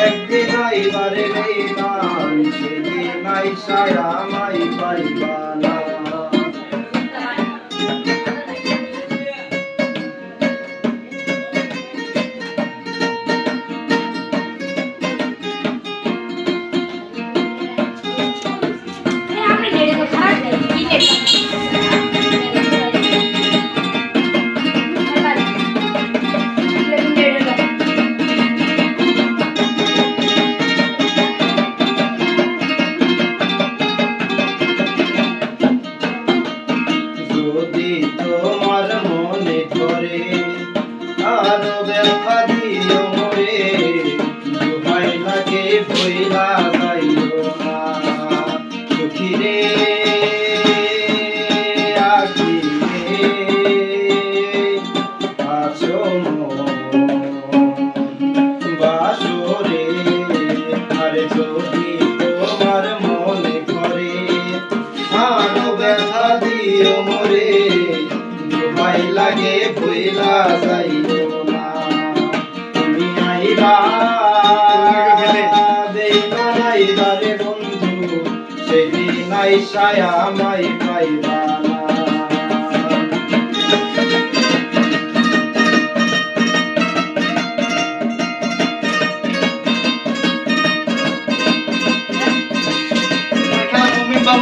একদিন আইবারে নেই নাম সেদিন নাই ছায়া মাই লাগে ভইলা যাইও না তুমি আইবা দেইবা নাইবা রে বন্ধু সেদিন আইসায় মাই পাইবা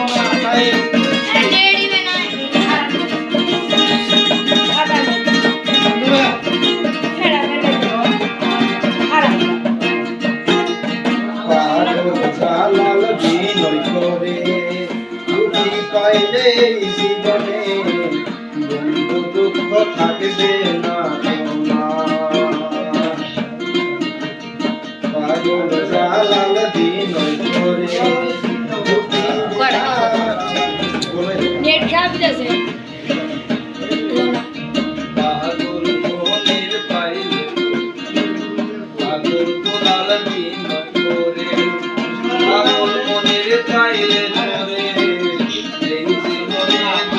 না পাইলে জীবনে বন্ধু দুঃখ থাকবে না পাগল জালাল দিন ধরে নেট খারাপ যাচ্ছে পাগল পাইলে পাগল দিন